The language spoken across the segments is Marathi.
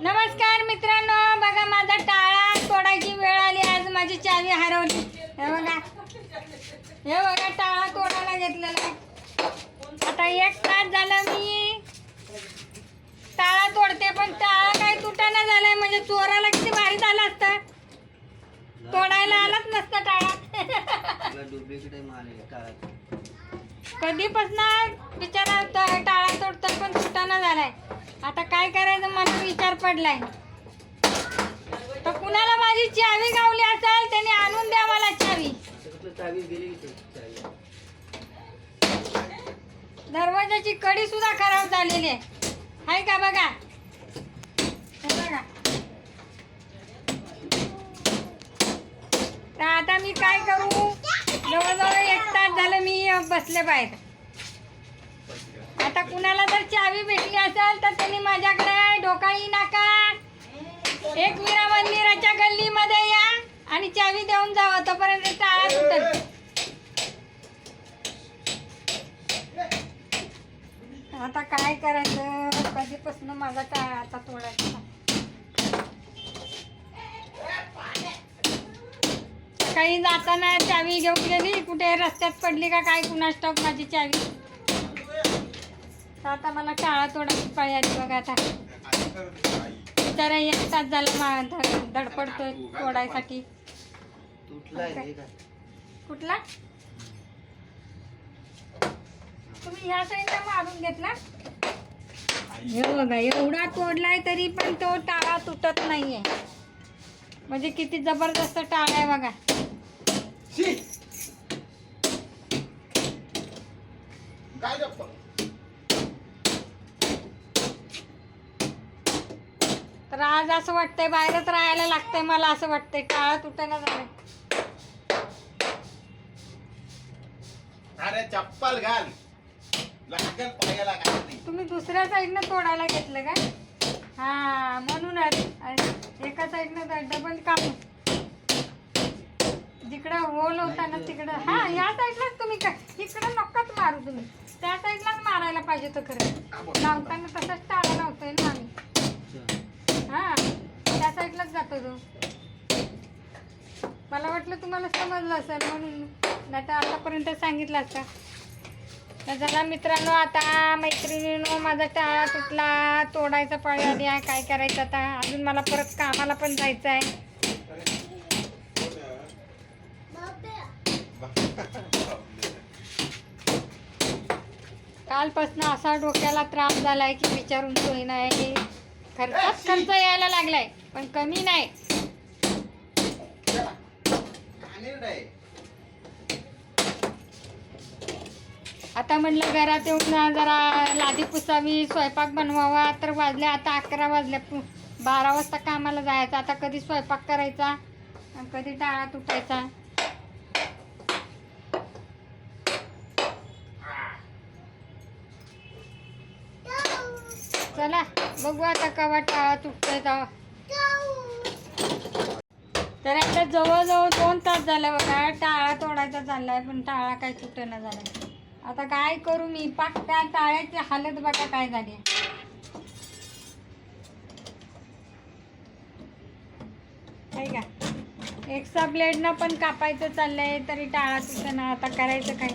नमस्कार मित्रांनो बघा माझा टाळा तोडायची वेळ आली आज माझी चावी हरवली. हे बघा. हे बघा टाळा तोडायला घेतलेला. आता एक तास झालं मी टाळा तोडते पण टाळा काही तुटाना झालाय म्हणजे चोराला किती भारी झालं असतं. तोडायला आलाच नसतं टाळा. कधीपासून बिचारा टाळा तोडतोय पण सुटाना झालाय. आता काय करायचं? मला विचार पडलाय. तर कुणाला माझी चावी गावली असेल त्याने आणून द्या मला चावी. दरवाजाची कडी सुद्धा खराब झालेली आहे. हाय का बघा? बघा. तर आता मी काय करू? जवळजवळ एक तास झालं मी बसले बाहेर. आता कुणाला जर चावी भेटली असेल तर त्यांनी माझ्याकडे डोकाही नाका. एक मीरा मंदिराच्या गल्लीमध्ये या आणि चावी देऊन जावं तोपर्यंत टाळा सुटेल. आता काय करायचं? कधीपासून माझा टाळा आता तोडायचा? काही जाताना चावी घेऊन गेली. कुठे रस्त्यात पडली का काय? कुणा स्टॉप माझी चावी? तर आता मला टाळा तोडायची पाळी आली बघा आता. तर एक तास झाला मा- धड- धडपडतोय तोडायसाठी. कुठला? तुम्ही ह्या साईडला मारून घेतला? हे बघा एवढा तोडलाय तरी पण तो टाळा तुटत नाहीये. म्हणजे किती जबरदस्त टाळा आहे बघा. काय तर आज असं वाटतंय बाहेरच राहायला लागतंय मला असं वाटतंय. टाळा तुटायला झालाय. अरे चप्पल घाल. लागल पायाला तुम्ही दुसऱ्या साईडनं तोडायला घेतलं का? हा म्हणूनच अरे, एका साईडनं डबल काम जिकडं होल होता ना तिकडं. हा या साईडलाच तुम्ही काय इकडं नक्काच मारू तुम्ही. त्या साईडलाच मारायला पाहिजे तर खरं. लावताना तसंच टाळा लावतोय ना आम्ही. हा त्या साईडलाच जातो तो. मला वाटलं तुम्हाला समजलं असेल म्हणून. नाही तर आतापर्यंत सांगितलं असता. तर चला मित्रांनो आता मैत्रिणीनो माझा टाळा तुटला. तोडायचा पाळी आली आहे. काय करायचं आता? अजून मला परत कामाला पण जायचं आहे. कालपासून असा डोक्याला त्रास झालाय की विचारून सोय नाही. खर्चात खर्च यायला लागलाय पण कमी नाही. आता म्हटलं घरात येऊन जरा लादी पुसावी स्वयंपाक बनवावा तर वाजले आता अकरा वाजल्या बारा वाजता कामाला जायचं. आता कधी स्वयंपाक करायचा कधी टाळा तुटायचा चला बघू आता कवा टाळा तुटतोय तेव्हा. तर आता जवळजवळ दोन तास झाले बघा टाळा तोडायचा चाललाय पण टाळा काही तुटेना झालाय. आता काय करू मी? पाक त्या टाळ्याची हालत बघा काय झाली. आहे का? एक्स्ट्रा ब्लेडनं पण कापायचं चाललंय तरी टाळा तुटेना आता करायचं काय?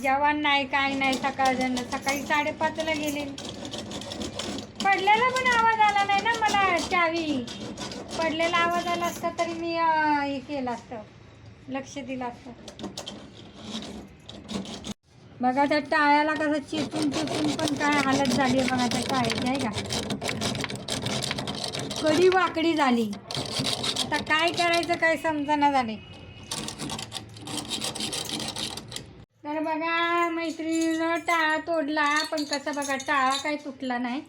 जेवण नाही काय नाही सकाळ सकाळी साडेपाचला गेले. पडलेला पण आवाज आला नाही ना मला चावी. पडलेला आवाज आला असता तरी मी हे केलं असतं. लक्ष दिलं असतं. बघा त्या टाळ्याला कसं चिपून चिपून पण काय हालत झाली आहे बघा त्या टाळ्याची आहे का? कडी वाकडी झाली. आता काय करायचं काय समजना झाले. तर बघा मैत्रिणीनं टाळा तोडला पण कसं बघा टाळा काही तुटला नाही.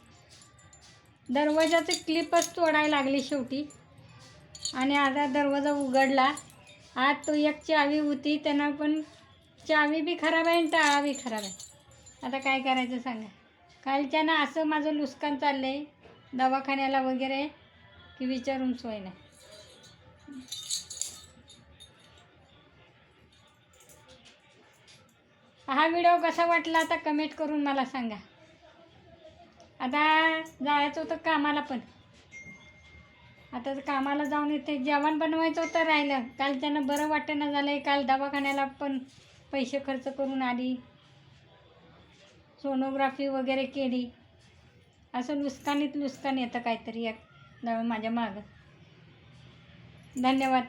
दरवाजाचे क्लिपच तोडायला लागली शेवटी. आणि आता दरवाजा उघडला. आत तो एक चावी होती त्यांना पण चावी बी खराब आहे आणि टाळा बी खराब आहे. आता काय करायचं सांगा? कालच्यानं असं माझं नुकसान चाललं आहे दवाखान्याला वगैरे की विचारून सोय नाही. हा व्हिडिओ कसा वाटला आता कमेंट करून मला सांगा. आता जायचं होतं कामाला पण. आता कामाला जाऊन येते जेवण बनवायचं होतं राहिलं. काल त्यांना बरं वाटेना झालं आहे काल दवाखान्याला पण पैसे खर्च करून आली. सोनोग्राफी वगैरे केली. असं लुस्कानीत लुस्कान येतं काहीतरी एक. माझ्या मागं. धन्यवाद.